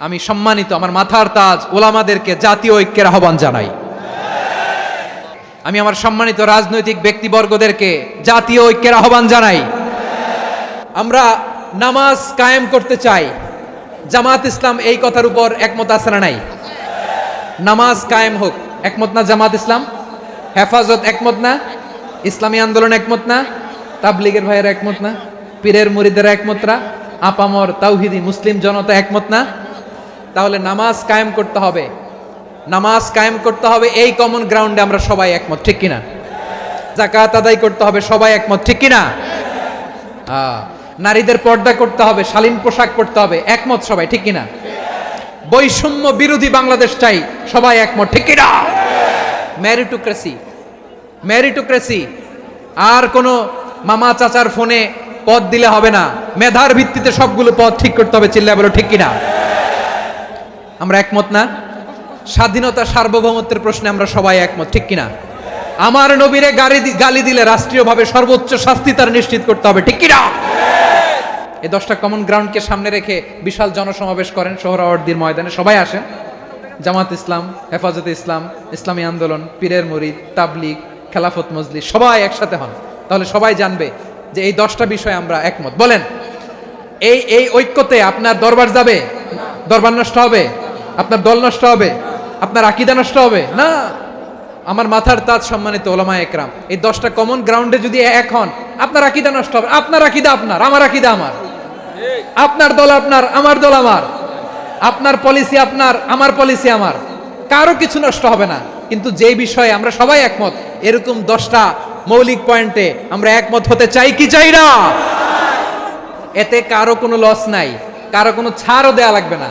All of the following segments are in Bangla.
আমি সম্মানিত আমার মাথার তাজ ওলামাদেরকে জাতীয় ঐক্যের আহ্বান জানাই। আমি আমার সম্মানিত রাজনৈতিক ব্যক্তিবর্গদেরকে জাতীয় ঐক্যের আহ্বান জানাই। আমরা নামাজ কায়েম করতে চাই। জামাত ইসলাম এই কথার উপর একমত না নাই? নামাজ কায়েম হোক, একমত না জামাত ইসলাম? হেফাজত একমত না? ইসলামী আন্দোলন একমত না? তাবলিগের ভাইয়ের একমত না? পীরের মুরিদের একমত না? আপামর তাওহিদি মুসলিম জনতা একমত না? তাহলে নামাজ কায়েম করতে হবে। নামাজ কায়েম করতে হবে, এই কমন গ্রাউন্ডে আমরা সবাই একমত, ঠিক কিনা? জাকাত আদায় করতে হবে, সবাই একমত, ঠিক কিনা? নারীদের পর্দা করতে হবে, শালীন পোশাক পরতে হবে, একমত সবাই, ঠিক কিনা? বৈষম্য বিরোধী বাংলাদেশ চাই, সবাই একমত, ঠিক কিনা? ম্যারিটোক্রেসি ম্যারিটোক্রেসি আর কোনো মামা চাচার ফোনে পদ দিলে হবে না। মেধার ভিত্তিতে সবগুলো পদ ঠিক করতে হবে চিল্লা বলো, ঠিক কিনা? আমরা একমত না? স্বাধীনতা সার্বভৌমত্বের প্রশ্নে আমরা সবাই একমত, ঠিক কিনা? আমার নবীরে দি- গালি দিলে রাষ্ট্রীয়ভাবে সর্বোচ্চ শাস্তি তার নিশ্চিত করতে হবে, ঠিক কিনা? এই দশটা কমন গ্রাউন্ডকে সামনে রেখে বিশাল জনসমাবেশ করেন সোহরাওয়ার্দির ময়দানে, সবাই আসেন? জামাত ইসলাম, হেফাজতে ইসলাম, ইসলামী আন্দোলন, পীরের মরিদ, তাবলিগ, খেলাফত মজলি সবাই একসাথে হন। তাহলে সবাই জানবে যে এই দশটা বিষয়ে আমরা একমত। বলেন, এই এই ঐক্যতে আপনার দরবার যাবে? দরবার নষ্ট হবে? আপনার দল নষ্ট হবে, আপনার আকিদা নষ্ট হবে। না, আমার মাথার তাজ সম্মানিত ওলামা একরাম, এই দশটা কমন গ্রাউন্ডে যদি এক হন, আপনার আকিদা নষ্ট হবে। আপনার আকিদা আপনার, আমার আকিদা আমার। আপনার দল আপনার, আমার দল আমার। আপনার পলিসি আপনার, আমার পলিসি আমার। কারও কিছু নষ্ট হবে না। কিন্তু যে বিষয়ে আমরা সবাই একমত, এরকম দশটা মৌলিক পয়েন্টে আমরা একমত হতে চাই কি চাই না। এতে কারও কোনো লস নাই, কারও কোনো ছাড়ও দেয়া লাগবে না।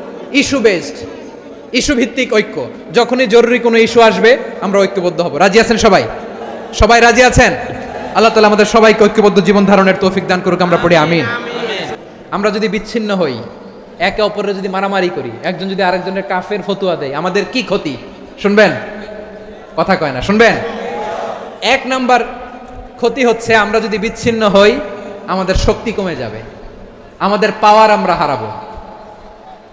issue based issue ভিত্তিক ঐক্য। যখনই জরুরি কোনো ইস্যু আসবে, আমরা ঐক্যবদ্ধ হব। রাজি আছেন সবাই? সবাই রাজি আছেন? আল্লাহ তালা আমাদের সবাইকে ঐক্যবদ্ধ জীবন ধারণের তৌফিক দান করুক, আমরা পড়ি, আমিন। আমরা যদি বিচ্ছিন্ন হই, একে অপরের যদি মারামারি করি, একজন যদি আরেকজনের কাফের ফতুয়া দেয়, আমাদের কি ক্ষতি? শুনবেন? কথা কয় না, শুনবেন? এক নাম্বার ক্ষতি হচ্ছে আমরা যদি বিচ্ছিন্ন হই, আমাদের শক্তি কমে যাবে। আমাদের পাওয়ার আমরা হারাবো।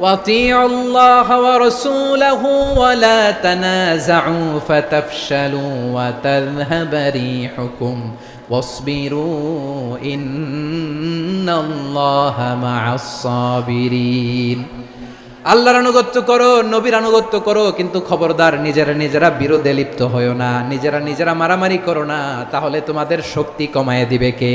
وَأَطِيعُوا اللَّهَ وَرَسُولَهُ وَلَا تَنَازَعُوا فَتَفْشَلُوا وَتَذْهَبَ رِيحُكُمْ وَاصْبِرُوا إِنَّ اللَّهَ مَعَ الصَّابِرِينَ আল্লাহর আনুগত্য করো নবীর আনুগত্য করো কিন্তু খবরদার নিজেরা নিজেরা বিরোধে লিপ্ত হয়েও না নিজেরা নিজেরা মারামারি করো না তাহলে তোমাদের শক্তি কমায় দিবে কে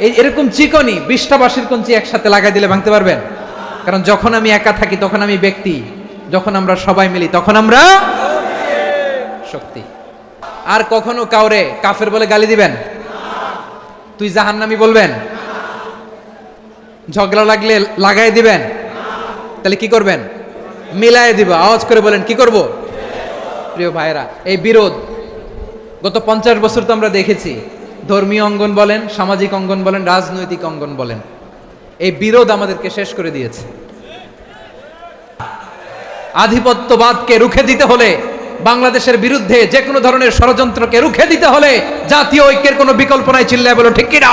এরকম চিকনই, বিশটা বাঁশের কঞ্চি একসাথে লাগাই দিলে ভাঙতে পারবেন? কারণ যখন আমি একা থাকি, তখন আমি ব্যক্তি। যখন আমরা সবাই মিলি, তখন আমরা শক্তি। আর কখনো কাউরে কাফের বলে গালি দিবেন? তুই জাহান্নামি বলবেন? ঝগড়া লাগলে লাগাই দিবেন? তাহলে কি করবেন? মিলায় দিব। আওয়াজ করে বলেন, কি করব? প্রিয় ভাইরা এই বিরোধ গত পঞ্চাশ বছর তো আমরা দেখেছি। ধর্মীয় অঙ্গন বলেন, সামাজিক অঙ্গন বলেন, রাজনৈতিক অঙ্গন বলেন। এই বিরোধ আমাদেরকে শেষ করে দিয়েছে। আধিপত্যবাদকে রুখে দিতে হলে, বাংলাদেশের বিরুদ্ধে যে কোনো ধরনের ষড়যন্ত্রকে রুখে দিতে হলে, জাতীয় ঐক্যের কোনো বিকল্প নাই, চিল্লায় বলো, ঠিক কিনা?